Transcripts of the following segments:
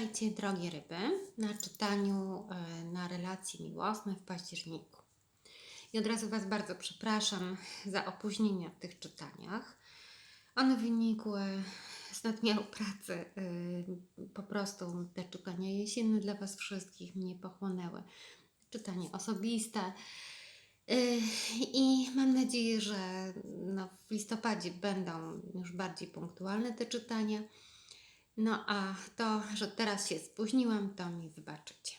Witajcie, drogie ryby, na czytaniu e, na relacje miłosne w październiku. I od razu Was bardzo przepraszam za opóźnienia w tych czytaniach. One wynikły z nadmiaru pracy. e, Po prostu te czytania jesienne dla Was wszystkich mnie pochłonęły. Czytanie osobiste. E, I mam nadzieję, że no, w listopadzie będą już bardziej punktualne te czytania. No a to, że teraz się spóźniłam, to mi wybaczycie.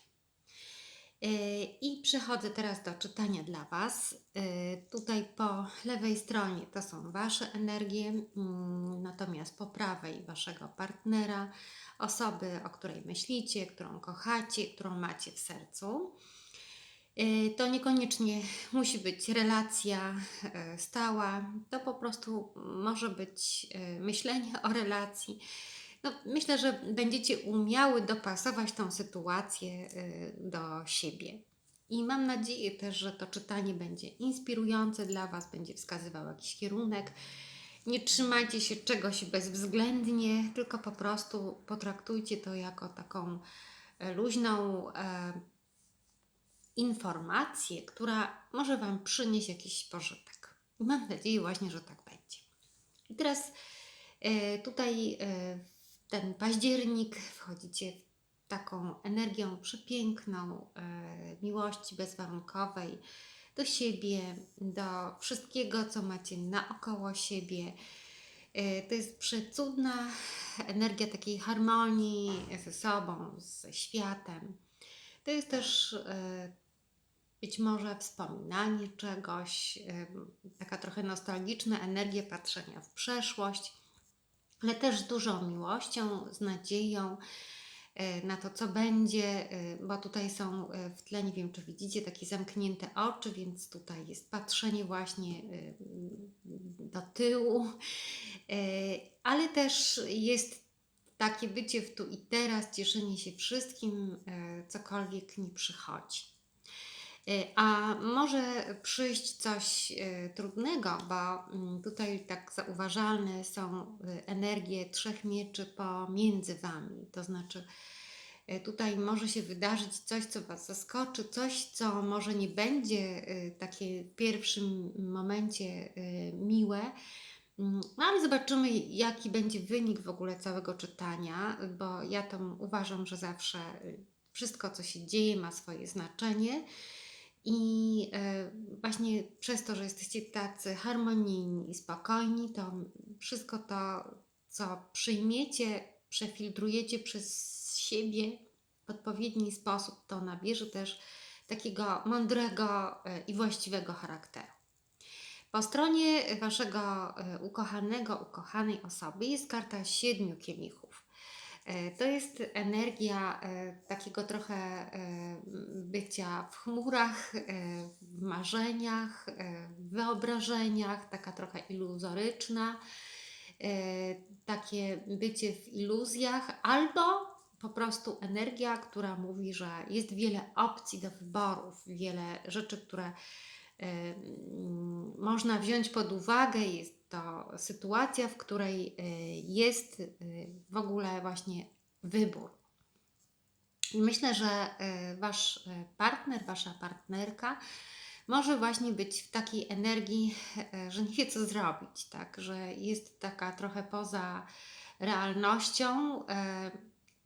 Yy, I przechodzę teraz do czytania dla Was. Yy, Tutaj po lewej stronie to są Wasze energie, mm, natomiast po prawej Waszego partnera, osoby, o której myślicie, którą kochacie, którą macie w sercu. Yy, To niekoniecznie musi być relacja stała, to po prostu może być myślenie o relacji. No, myślę, że będziecie umiały dopasować tą sytuację y, do siebie. I mam nadzieję też, że to czytanie będzie inspirujące dla Was, będzie wskazywało jakiś kierunek. Nie trzymajcie się czegoś bezwzględnie, tylko po prostu potraktujcie to jako taką e, luźną e, informację, która może Wam przynieść jakiś pożytek. I mam nadzieję właśnie, że tak będzie. I teraz e, tutaj e, ten październik wchodzicie w taką energią przepiękną e, miłości bezwarunkowej do siebie, do wszystkiego, co macie naokoło siebie. E, To jest przecudna energia takiej harmonii ze sobą, ze światem. To jest też e, być może wspominanie czegoś, taka trochę nostalgiczna energia patrzenia w przeszłość, ale też z dużą miłością, z nadzieją e, na to, co będzie, e, bo tutaj są e, w tle, nie wiem czy widzicie, takie zamknięte oczy, więc tutaj jest patrzenie właśnie do tyłu, ale też jest takie bycie w tu i teraz, cieszenie się wszystkim, cokolwiek nie przychodzi. E, A może przyjść coś e, trudnego, bo mm, tutaj tak zauważalne są e, energie trzech mieczy pomiędzy wami. To znaczy, tutaj może się wydarzyć coś, co was zaskoczy, coś, co może nie będzie takie w pierwszym momencie miłe. Mm, No ale zobaczymy, jaki będzie wynik w ogóle całego czytania, bo ja tam uważam, że zawsze y, wszystko, co się dzieje, ma swoje znaczenie. I e, właśnie przez to, że jesteście tacy harmonijni i spokojni, to wszystko to, co przyjmiecie, przefiltrujecie przez siebie w odpowiedni sposób, to nabierze też takiego mądrego e, i właściwego charakteru. Po stronie waszego e, ukochanego, ukochanej osoby jest karta siedmiu kielichów. E, To jest energia e, takiego trochę e, bycia w chmurach, w marzeniach, w wyobrażeniach, taka trochę iluzoryczna, takie bycie w iluzjach, albo po prostu energia, która mówi, że jest wiele opcji do wyborów, wiele rzeczy, które można wziąć pod uwagę. Jest to sytuacja, w której e, jest e, w ogóle właśnie wybór. I myślę, że e, wasz partner, wasza partnerka może właśnie być w takiej energii, że nie wie co zrobić, tak? Że jest taka trochę poza realnością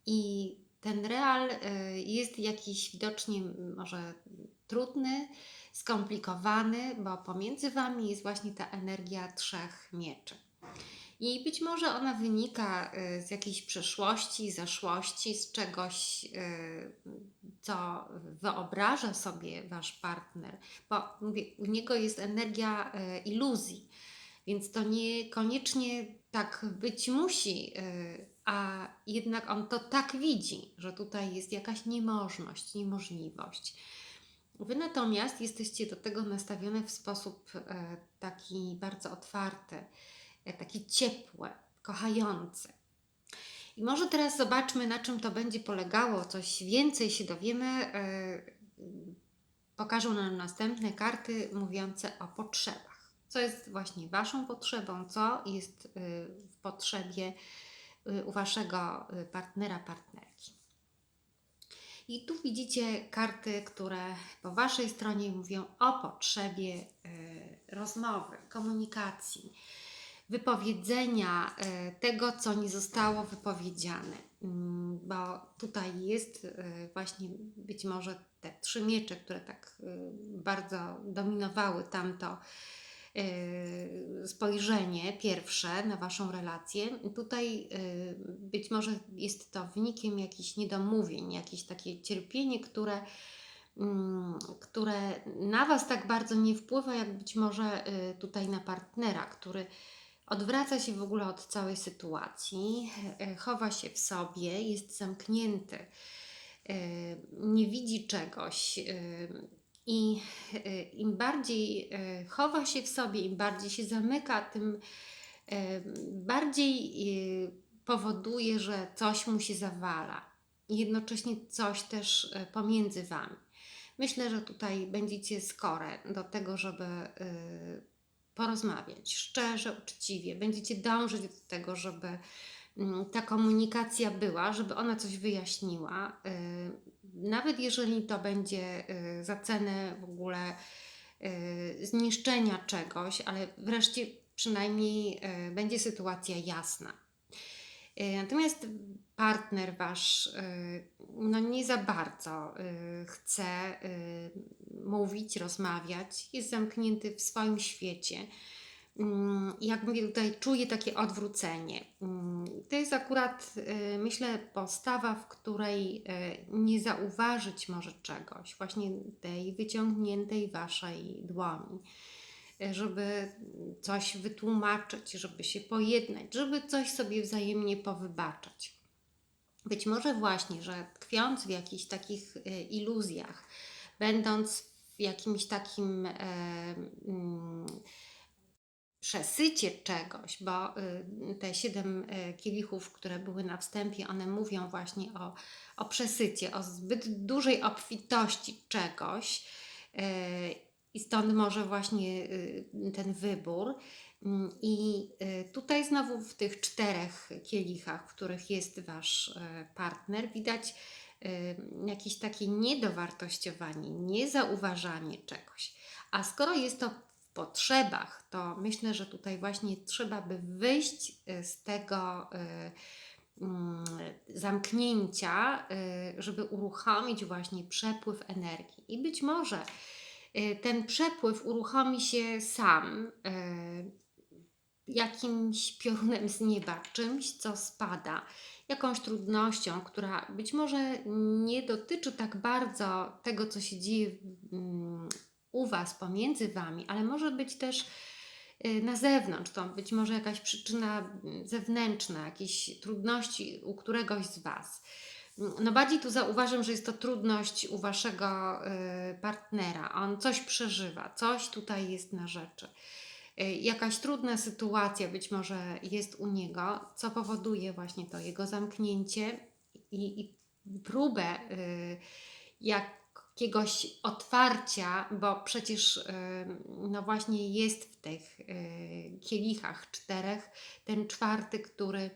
i ten real jest jakiś widocznie może trudny, skomplikowany, bo pomiędzy wami jest właśnie ta energia trzech mieczy. I być może ona wynika y, z jakiejś przeszłości, zaszłości, z czegoś, y, co wyobraża sobie wasz partner, bo mówię, u niego jest energia y, iluzji, więc to niekoniecznie tak być musi, a jednak on to tak widzi, że tutaj jest jakaś niemożność, niemożliwość. Wy natomiast jesteście do tego nastawione w sposób e, taki bardzo otwarty, e, taki ciepły, kochający. I może teraz zobaczmy, na czym to będzie polegało, coś więcej się dowiemy. e, Pokażą nam następne karty mówiące o potrzebach. Co jest właśnie Waszą potrzebą, co jest w potrzebie u Waszego partnera, partnerki. I tu widzicie karty, które po Waszej stronie mówią o potrzebie y, rozmowy, komunikacji, wypowiedzenia y, tego, co nie zostało wypowiedziane. Mm, Bo tutaj jest y, właśnie być może te trzy miecze, które tak bardzo dominowały tamto spojrzenie pierwsze na Waszą relację. Tutaj y, być może jest to wynikiem jakichś niedomówień, jakieś takie cierpienie, które, mm, które na Was tak bardzo nie wpływa, jak być może y, tutaj na partnera, który odwraca się w ogóle od całej sytuacji, chowa się w sobie, jest zamknięty, nie widzi czegoś. I y, im bardziej y, chowa się w sobie, im bardziej się zamyka, tym y, bardziej powoduje, że coś mu się zawala. I jednocześnie coś też pomiędzy Wami. Myślę, że tutaj będziecie skore do tego, żeby porozmawiać szczerze, uczciwie. Będziecie dążyć do tego, żeby mm, ta komunikacja była, żeby ona coś wyjaśniła. Nawet jeżeli to będzie y, za cenę w ogóle y, zniszczenia czegoś, ale wreszcie przynajmniej y, będzie sytuacja jasna. Natomiast partner wasz no nie za bardzo chce mówić, rozmawiać, jest zamknięty w swoim świecie. Mm, Jak mówię, tutaj czuję takie odwrócenie. Mm, To jest akurat, y, myślę, postawa, w której y, nie zauważyć może czegoś, właśnie tej wyciągniętej waszej dłoni y, żeby coś wytłumaczyć, żeby się pojednać, żeby coś sobie wzajemnie powybaczać. Być może właśnie, że tkwiąc w jakichś takich e, iluzjach, będąc w jakimś takim e, mm, przesycie czegoś, bo y, te siedem e, kielichów, które były na wstępie, one mówią właśnie o, o przesycie, o zbyt dużej obfitości czegoś. e, I stąd może właśnie y, ten wybór. I y, tutaj znowu w tych czterech kielichach, w których jest Wasz partner, widać y, jakieś takie niedowartościowanie, niezauważanie czegoś. A skoro jest to potrzebach, to myślę, że tutaj właśnie trzeba by wyjść y, z tego y, mm, zamknięcia, y, żeby uruchomić właśnie przepływ energii. I być może ten przepływ uruchomi się sam jakimś piorunem z nieba, czymś, co spada, jakąś trudnością, która być może nie dotyczy tak bardzo tego, co się dzieje mm, Was, pomiędzy Wami, ale może być też y, na zewnątrz. To być może jakaś przyczyna mm, zewnętrzna, jakieś trudności u któregoś z Was. No bardziej tu zauważam, że jest to trudność u Waszego y, partnera. On coś przeżywa, coś tutaj jest na rzeczy. Y, Jakaś trudna sytuacja być może jest u niego, co powoduje właśnie to jego zamknięcie i, i próbę y, jakiegoś otwarcia, bo przecież y, no właśnie jest w tych y, kielichach czterech ten czwarty, który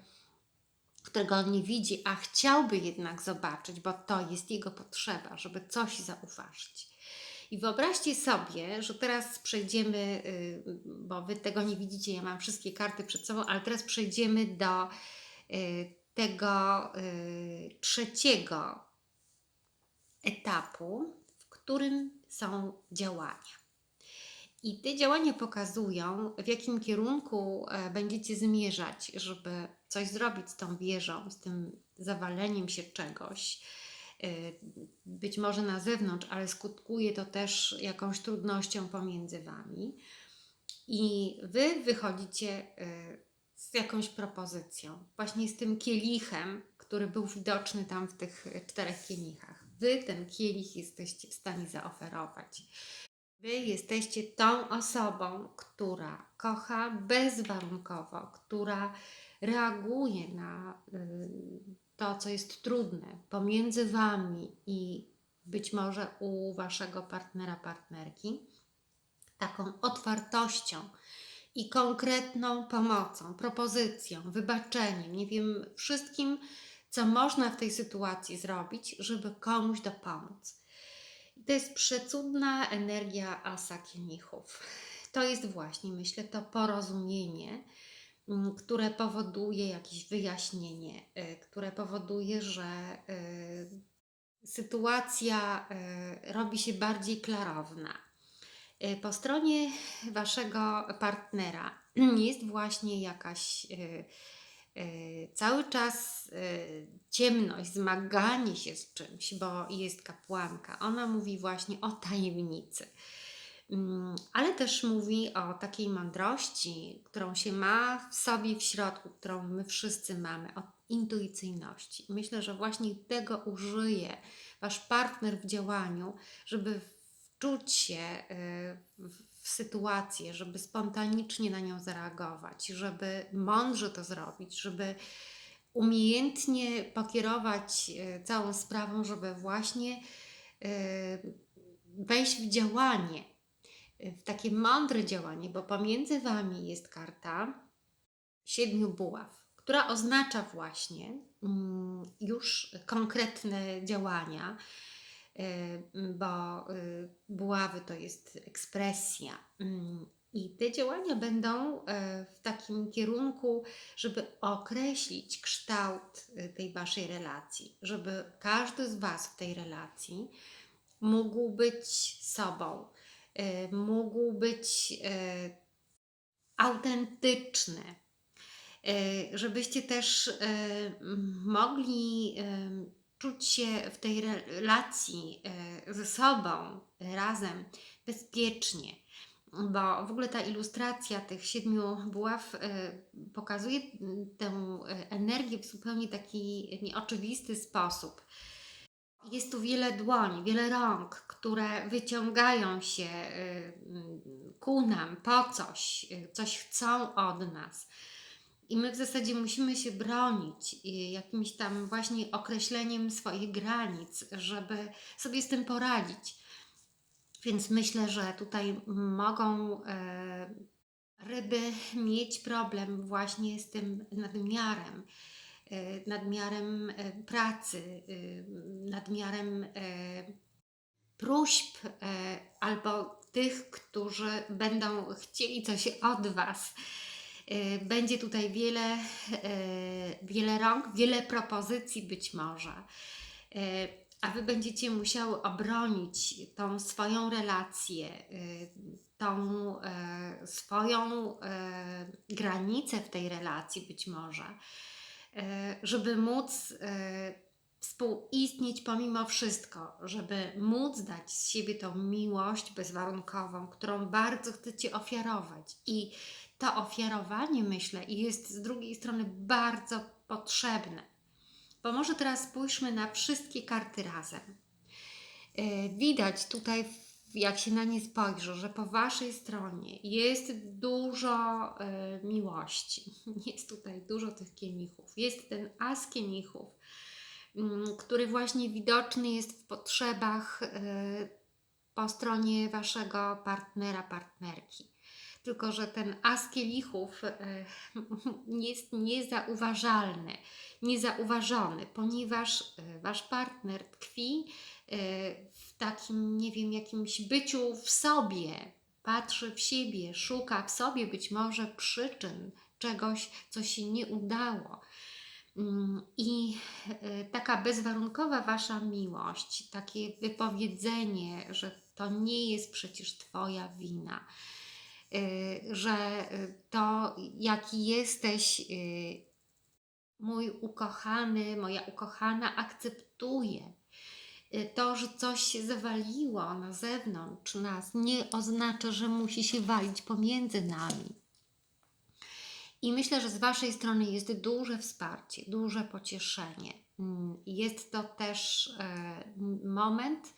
którego on nie widzi, a chciałby jednak zobaczyć, bo to jest jego potrzeba, żeby coś zauważyć. I wyobraźcie sobie, że teraz przejdziemy, y, bo Wy tego nie widzicie, ja mam wszystkie karty przed sobą, ale teraz przejdziemy do tego trzeciego etapu, w którym są działania. I te działania pokazują, w jakim kierunku e, będziecie zmierzać, żeby coś zrobić z tą wieżą, z tym zawaleniem się czegoś. E, Być może na zewnątrz, ale skutkuje to też jakąś trudnością pomiędzy wami. I wy wychodzicie e, z jakąś propozycją, właśnie z tym kielichem, który był widoczny tam w tych czterech kielichach. Wy ten kielich jesteście w stanie zaoferować. Wy jesteście tą osobą, która kocha bezwarunkowo, która reaguje na y, to, co jest trudne pomiędzy wami i być może u waszego partnera, partnerki, taką otwartością i konkretną pomocą, propozycją, wybaczeniem, nie wiem, wszystkim, co można w tej sytuacji zrobić, żeby komuś dopomóc. To jest przecudna energia asa kielichów. To jest właśnie, myślę, to porozumienie, mm, które powoduje jakieś wyjaśnienie, y, które powoduje, że y, sytuacja y, robi się bardziej klarowna. Po stronie waszego partnera jest właśnie jakaś cały czas y, ciemność, zmaganie się z czymś, bo jest kapłanka. Ona mówi właśnie o tajemnicy. Mm, Ale też mówi o takiej mądrości, którą się ma w sobie w środku, którą my wszyscy mamy, o intuicyjności. Myślę, że właśnie tego użyje wasz partner w działaniu, żeby wczuć się w w sytuację, żeby spontanicznie na nią zareagować, żeby mądrze to zrobić, żeby umiejętnie pokierować y, całą sprawą, żeby właśnie y, wejść w działanie, w takie mądre działanie, bo pomiędzy Wami jest karta siedmiu buław, która oznacza właśnie mm, już konkretne działania, bo y, buławy to jest ekspresja. Mm, I te działania będą e, w takim kierunku, żeby określić kształt y, tej waszej relacji, żeby każdy z Was w tej relacji mógł być sobą, y, mógł być y, autentyczny, żebyście też mogli czuć się w tej re- relacji y, ze sobą razem bezpiecznie. Bo w ogóle ta ilustracja tych siedmiu buław y, pokazuje tę y, energię w zupełnie taki nieoczywisty sposób. Jest tu wiele dłoni, wiele rąk, które wyciągają się ku nam po coś, coś chcą od nas. I my w zasadzie musimy się bronić y, jakimś tam właśnie określeniem swoich granic, żeby sobie z tym poradzić. Więc myślę, że tutaj mogą e, ryby mieć problem właśnie z tym nadmiarem, e, nadmiarem e, pracy, e, nadmiarem próśb albo tych, którzy będą chcieli coś od Was. E, Będzie tutaj wiele, e, wiele rąk, wiele propozycji być może. E, A Wy będziecie musiały obronić tą swoją relację, tą swoją granicę w tej relacji być może, żeby móc współistnieć pomimo wszystko, żeby móc dać z siebie tą miłość bezwarunkową, którą bardzo chcecie ofiarować. I to ofiarowanie, myślę, jest z drugiej strony bardzo potrzebne. Bo może teraz spójrzmy na wszystkie karty razem. E, Widać tutaj, jak się na nie spojrzy, że po Waszej stronie jest dużo e, miłości. Jest tutaj dużo tych kielichów. Jest ten as kielichów, który właśnie widoczny jest w potrzebach e, po stronie Waszego partnera, partnerki. Tylko, że ten as kielichów e, jest niezauważalny, niezauważony, ponieważ e, Wasz partner tkwi w takim, nie wiem, jakimś byciu w sobie, patrzy w siebie, szuka w sobie być może przyczyn czegoś, co się nie udało. Mm, I e, taka bezwarunkowa Wasza miłość, takie wypowiedzenie, że to nie jest przecież Twoja wina, e, że e, to, jaki jesteś, mój ukochany, moja ukochana, akceptuje. To, że coś się zawaliło na zewnątrz nas, nie oznacza, że musi się walić pomiędzy nami. I myślę, że z Waszej strony jest duże wsparcie, duże pocieszenie. Mm, Jest to też e, moment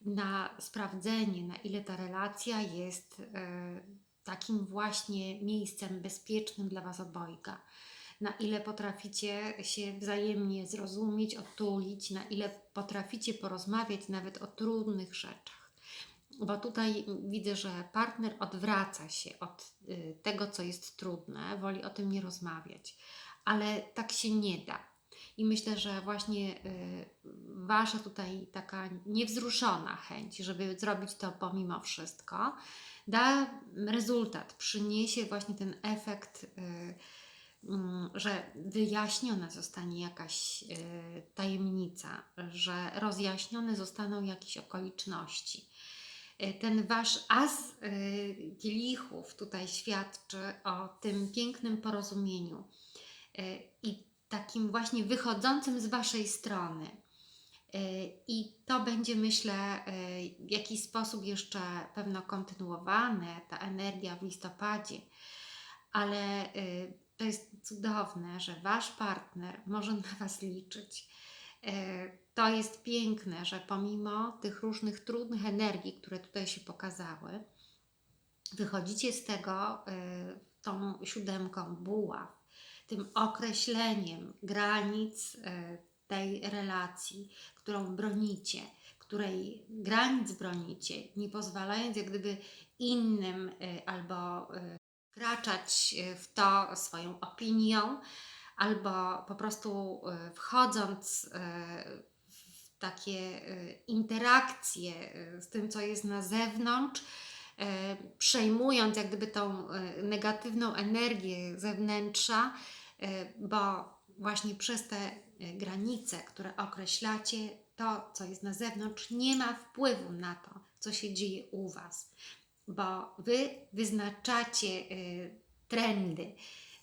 na sprawdzenie, na ile ta relacja jest e, takim właśnie miejscem bezpiecznym dla Was obojga. Na ile potraficie się wzajemnie zrozumieć, otulić, na ile potraficie porozmawiać nawet o trudnych rzeczach. Bo tutaj widzę, że partner odwraca się od y, tego, co jest trudne, woli o tym nie rozmawiać, ale tak się nie da. I myślę, że właśnie y, Wasza tutaj taka niewzruszona chęć, żeby zrobić to pomimo wszystko, da rezultat, przyniesie właśnie ten efekt, y, mm, że wyjaśniona zostanie jakaś tajemnica, że rozjaśnione zostaną jakieś okoliczności. Y, Ten wasz as y, kielichów tutaj świadczy o tym pięknym porozumieniu y, i takim właśnie wychodzącym z waszej strony. I to będzie, myślę, w jakiś sposób jeszcze pewno kontynuowane, ta energia w listopadzie, ale to jest cudowne, że wasz partner może na was liczyć. Y, To jest piękne, że pomimo tych różnych trudnych energii, które tutaj się pokazały, wychodzicie z tego y, tą siódemką buław, tym określeniem granic y, tej relacji, którą bronicie, której granic bronicie, nie pozwalając jak gdyby innym albo wkraczać w to swoją opinią, albo po prostu y, wchodząc y, w takie y, interakcje z tym, co jest na zewnątrz, e, przejmując jak gdyby tą e, negatywną energię zewnętrza, e, bo właśnie przez te e, granice, które określacie, to, co jest na zewnątrz, nie ma wpływu na to, co się dzieje u Was, bo Wy wyznaczacie e, trendy.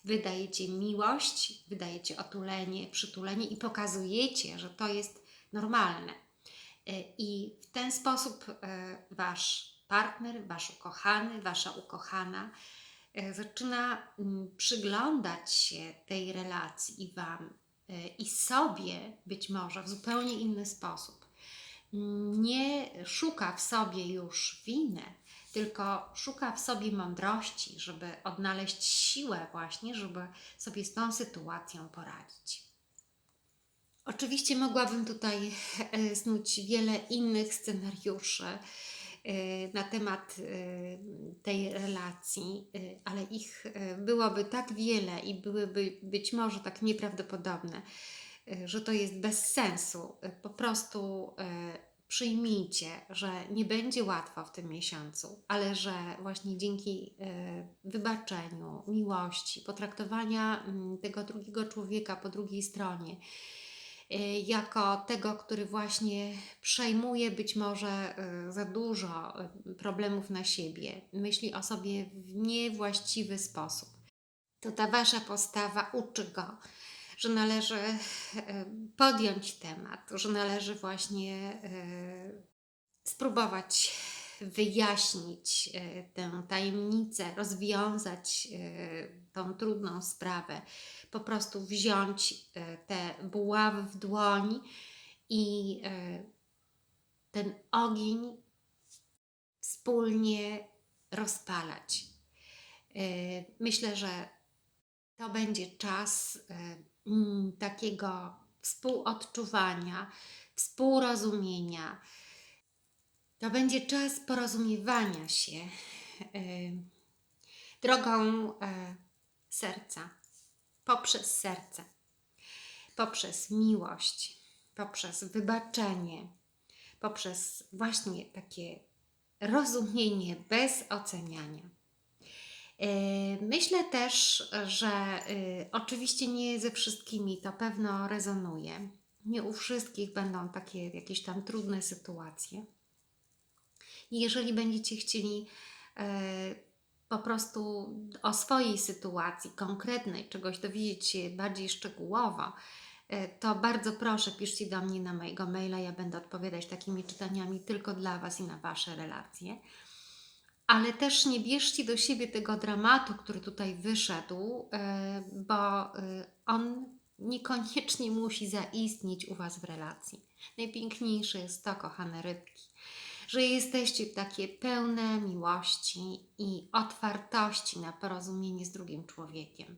Wydajecie miłość, wydajecie otulenie, przytulenie i pokazujecie, że to jest normalne. E, I w ten sposób e, Wasz partner, Wasz ukochany, Wasza ukochana e, zaczyna mm, przyglądać się tej relacji i Wam i sobie być może w zupełnie inny sposób. Nie szuka w sobie już winy, tylko szuka w sobie mądrości, żeby odnaleźć siłę właśnie, żeby sobie z tą sytuacją poradzić. Oczywiście mogłabym tutaj e, snuć wiele innych scenariuszy e, na temat e, tej relacji, ale ich byłoby tak wiele i byłyby być może tak nieprawdopodobne, że to jest bez sensu. Po prostu przyjmijcie, że nie będzie łatwo w tym miesiącu, ale że właśnie dzięki e, wybaczeniu, miłości, potraktowania mm, tego drugiego człowieka po drugiej stronie, y, jako tego, który właśnie przejmuje być może y, za dużo y, problemów na siebie, myśli o sobie w niewłaściwy sposób. To ta wasza postawa uczy go, że należy y, podjąć temat, że należy właśnie y, spróbować wyjaśnić y, tę tajemnicę, rozwiązać tą trudną sprawę, po prostu wziąć te buławy w dłoń i ten ogień wspólnie rozpalać. Myślę, że to będzie czas mm, takiego współodczuwania, współrozumienia. To będzie czas porozumiewania się y, drogą y, serca, poprzez serce, poprzez miłość, poprzez wybaczenie, poprzez właśnie takie rozumienie bez oceniania. Y, Myślę też, że y, oczywiście nie ze wszystkimi to pewno rezonuje. Nie u wszystkich będą takie jakieś tam trudne sytuacje. Jeżeli będziecie chcieli e, po prostu o swojej sytuacji konkretnej, czegoś dowiedzieć się bardziej szczegółowo, e, to bardzo proszę, piszcie do mnie na mojego maila. Ja będę odpowiadać takimi czytaniami tylko dla Was i na Wasze relacje. Ale też nie bierzcie do siebie tego dramatu, który tutaj wyszedł, e, bo e, on niekoniecznie musi zaistnieć u Was w relacji. Najpiękniejsze jest to, kochane rybki, że jesteście takie pełne miłości i otwartości na porozumienie z drugim człowiekiem.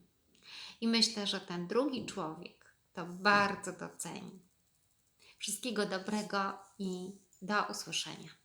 I myślę, że ten drugi człowiek to bardzo doceni. Wszystkiego dobrego i do usłyszenia.